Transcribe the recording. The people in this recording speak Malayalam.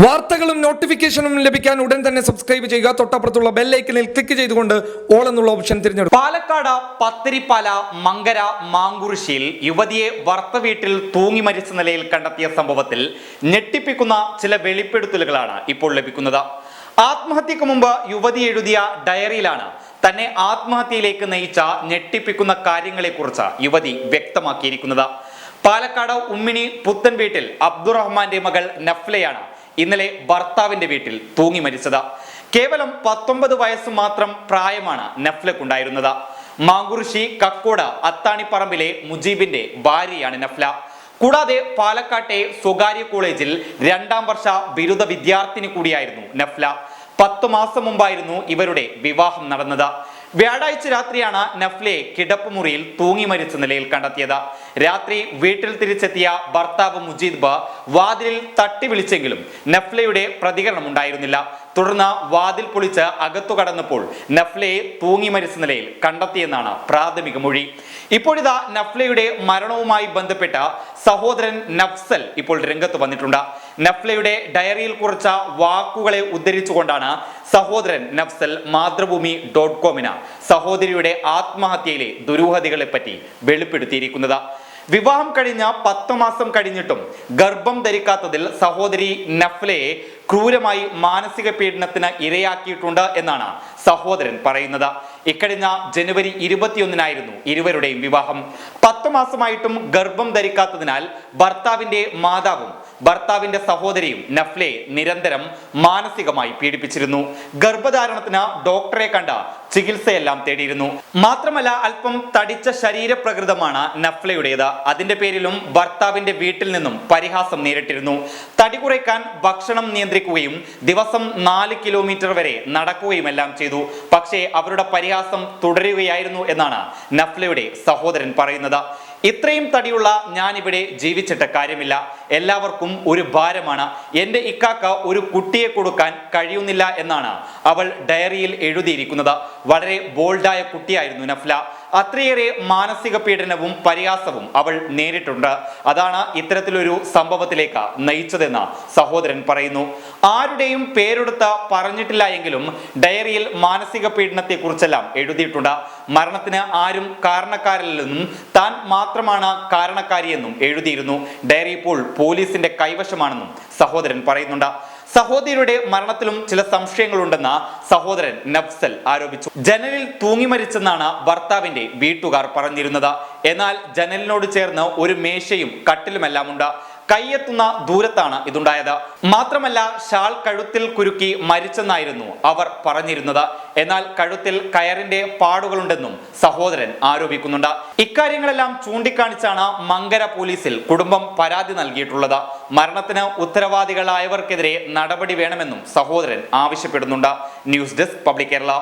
വാർത്തകളും നോട്ടിഫിക്കേഷനും ലഭിക്കാൻ ഉടൻ തന്നെ സബ്സ്ക്രൈബ് ചെയ്യുക. തൊട്ടപ്പുറത്തുള്ള ബെല്ലൈക്കനിൽ ക്ലിക്ക് ചെയ്തുകൊണ്ട് ഓൾ എന്നുള്ള ഓപ്ഷൻ തിരഞ്ഞെടുക്കും പാലക്കാട് പത്തിരിപ്പാല മങ്കര മാങ്കുറിശിയിൽ യുവതിയെ വർത്ത വീട്ടിൽ തൂങ്ങി മരിച്ച നിലയിൽ കണ്ടെത്തിയ സംഭവത്തിൽ ഞെട്ടിപ്പിക്കുന്ന ചില വെളിപ്പെടുത്തലുകളാണ് ഇപ്പോൾ ലഭിക്കുന്നത്. ആത്മഹത്യക്ക് മുമ്പ് യുവതി എഴുതിയ ഡയറിയിലാണ് തന്നെ ആത്മഹത്യയിലേക്ക് നയിച്ച ഞെട്ടിപ്പിക്കുന്ന കാര്യങ്ങളെക്കുറിച്ച് യുവതി വ്യക്തമാക്കിയിരിക്കുന്നത്. പാലക്കാട് ഉമ്മിനി പുത്തൻ വീട്ടിൽ അബ്ദുറഹ്മാന്റെ മകൾ നഫ്ലയാണ് ഇന്നലെ ഭർത്താവിന്റെ വീട്ടിൽ തൂങ്ങി മരിച്ചത്. കേവലം പത്തൊമ്പത് വയസ്സ് മാത്രം പ്രായമാണ് നഫ്ലക്കുണ്ടായിരുന്നത് മാങ്കുറിശി കക്കോട് അത്താണിപ്പറമ്പിലെ മുജീബിന്റെ ഭാര്യയാണ് നഫ്ല. കൂടാതെ പാലക്കാട്ടെ സ്വകാര്യ കോളേജിൽ രണ്ടാം വർഷ ബിരുദ വിദ്യാർത്ഥിനി കൂടിയായിരുന്നു നഫ്ല. പത്തു മാസം മുമ്പായിരുന്നു ഇവരുടെ വിവാഹം നടന്നത്. വ്യാഴാഴ്ച രാത്രിയാണ് നഫ്ലയെ കിടപ്പുമുറിയിൽ തൂങ്ങി മരിച്ച നിലയിൽ കണ്ടെത്തിയത്. രാത്രി വീട്ടിൽ തിരിച്ചെത്തിയ ഭർത്താവ് മുജീദ് വാതിലിൽ തട്ടി വിളിച്ചെങ്കിലും നഫ്ലയുടെ പ്രതികരണം ഉണ്ടായിരുന്നില്ല തുടർന്ന് വാതിൽ പൊളിച്ച് അകത്തു കടന്നപ്പോൾ നഫ്ലയെ തൂങ്ങി മരിച്ച നിലയിൽ കണ്ടെത്തിയെന്നാണ് പ്രാഥമിക മൊഴി. ഇപ്പോഴിതാ നഫ്ലയുടെ മരണവുമായി ബന്ധപ്പെട്ട സഹോദരൻ നഫ്സൽ ഇപ്പോൾ രംഗത്ത് വന്നിട്ടുണ്ട്. നഫ്ലയുടെ ഡയറിയിൽ കുറിച്ച വാക്കുകളെ ഉദ്ധരിച്ചുകൊണ്ടാണ് സഹോദരൻ നഫ്സൽ മാതൃഭൂമി ഡോട്ട് കോമിന് സഹോദരിയുടെ ആത്മഹത്യയിലെ ദുരൂഹതകളെ പറ്റി വെളിപ്പെടുത്തിയിരിക്കുന്നത്. വിവാഹം കഴിഞ്ഞ പത്ത് മാസം കഴിഞ്ഞിട്ടും ഗർഭം ധരിക്കാത്തതിൽ സഹോദരി നഫ്ലയെ ക്രൂരമായി മാനസിക പീഡനത്തിന് ഇരയാക്കിയിട്ടുണ്ട് എന്നാണ് സഹോദരൻ പറയുന്നത്. ഇക്കഴിഞ്ഞ ജനുവരി ഇരുപത്തിയൊന്നിനായിരുന്നു ഇരുവരുടെയും വിവാഹം. പത്ത് മാസമായിട്ടും ഗർഭം ധരിക്കാത്തതിനാൽ ഭർത്താവിന്റെ മാതാവും ഭർത്താവിന്റെ സഹോദരിയും നഫ്ലെ നിരന്തരം മാനസികമായി പീഡിപ്പിച്ചിരുന്നു. ഗർഭധാരണത്തിന് ഡോക്ടറെ കണ്ട ചികിത്സയെല്ലാം തേടിയിരുന്നു. മാത്രമല്ല അല്പം തടിച്ച ശരീരപ്രകൃതമാണ് നഫ്ലയുടേത്. അതിന്റെ പേരിലും ഭർത്താവിന്റെ വീട്ടിൽ നിന്നും പരിഹാസം നേരിട്ടിരുന്നു. തടി കുറയ്ക്കാൻ ഭക്ഷണം നിയന്ത്രിക്കുകയും ദിവസം നാല് കിലോമീറ്റർ വരെ നടക്കുകയുമെല്ലാം ചെയ്തു. പക്ഷേ അവരുടെ പരിഹാസം തുടരുകയായിരുന്നു എന്നാണ് നഫ്ലയുടെ സഹോദരൻ പറയുന്നത്. ഇത്രയും തടിയുള്ള ഞാനിവിടെ ജീവിച്ചിട്ട് കാര്യമില്ല. എല്ലാവർക്കും ഒരു ഭാരമാണ്. എന്റെ ഇക്കാക്ക ഒരു കുട്ടിയെ കൊടുക്കാൻ കഴിയുന്നില്ല എന്നാണ് അവൾ ഡയറിയിൽ എഴുതിയിരിക്കുന്നത്. വളരെ ബോൾഡായ കുട്ടിയായിരുന്നു നഫ്ല. അത്രയേറെ മാനസിക പീഡനവും പരിഹാസവും അവൾ നേരിട്ടുണ്ട്. അതാണ് ഇത്തരത്തിലൊരു സംഭവത്തിലേക്ക് നയിച്ചതെന്ന് സഹോദരൻ പറയുന്നു. ആരുടെയും പേരെടുത്ത് പറഞ്ഞിട്ടില്ല എങ്കിലും ഡയറിയിൽ മാനസിക പീഡനത്തെക്കുറിച്ചെല്ലാം എഴുതിയിട്ടുണ്ട്. മരണത്തിന് ആരും കാരണക്കാരില്ലെന്നും താൻ മാത്രമാണ് കാരണക്കാരിയെന്നും എഴുതിയിരുന്നു. ഡയറി ഇപ്പോൾ പോലീസിന്റെ കൈവശമാണെന്നും സഹോദരൻ പറയുന്നുണ്ട്. സഹോദരിയുടെ മരണത്തിലും ചില സംശയങ്ങളുണ്ടെന്ന് സഹോദരൻ നഫ്സൽ ആരോപിച്ചു. ജനലിൽ തൂങ്ങി മരിച്ചെന്നാണ് ഭർത്താവിന്റെ വീട്ടുകാർ പറഞ്ഞിരുന്നത്. എന്നാൽ ജനലിനോട് ചേർന്ന് ഒരു മേശയും കട്ടിലുമെല്ലാം ഉണ്ട് കൈയെത്തുന്ന ദൂരത്താണ് ഇതുണ്ടായത്. മാത്രമല്ല ഷാൾ കഴുത്തിൽ കുരുക്കി മരിച്ചെന്നായിരുന്നു അവർ പറഞ്ഞിരുന്നത്. എന്നാൽ കഴുത്തിൽ കയറിന്റെ പാടുകളുണ്ടെന്നും സഹോദരൻ ആരോപിക്കുന്നുണ്ട്. ഇക്കാര്യങ്ങളെല്ലാം ചൂണ്ടിക്കാണിച്ചാണ് മങ്കര പോലീസിൽ കുടുംബം പരാതി നൽകിയിട്ടുള്ളത്. മരണത്തിന് ഉത്തരവാദികളായവർക്കെതിരെ നടപടി വേണമെന്നും സഹോദരൻ ആവശ്യപ്പെടുന്നുണ്ട്. News desk public Kerala.